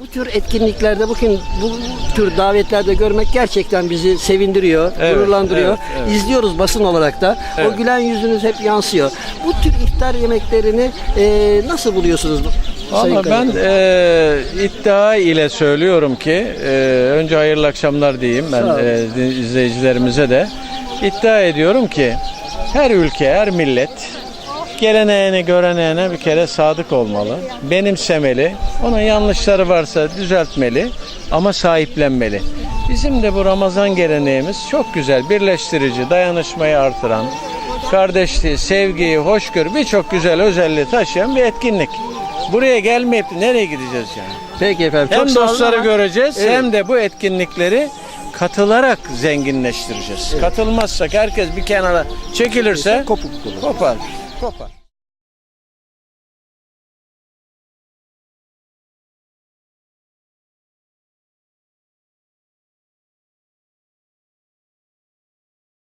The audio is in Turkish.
Bu tür etkinliklerde bugün bu tür davetlerde görmek gerçekten bizi sevindiriyor, Evet, gururlandırıyor. evet, evet. İzliyoruz basın olarak da. Evet. O gülen yüzünüz hep yansıyor. Bu tür iftar yemeklerini e, nasıl buluyorsunuz? Ama ben e, iddia ile söylüyorum ki e, önce hayırlı akşamlar diyeyim ben e, izleyicilerimize de iddia ediyorum ki her ülke her millet geleneğine göreneğine bir kere sadık olmalı. Benimsemeli. Onun yanlışları varsa düzeltmeli ama sahiplenmeli. Bizim de bu Ramazan geleneğimiz çok güzel, birleştirici, dayanışmayı artıran, kardeşliği, sevgiyi, hoşgörü birçok güzel özelliği taşıyan bir etkinlik. Buraya gelmeyip nereye gideceğiz yani? Peki efendim. Hem çok dostları göreceğiz Evet. hem de bu etkinlikleri katılarak zenginleştireceğiz. Katılmazsak herkes bir kenara çekilirse olur. kopar. Kopar.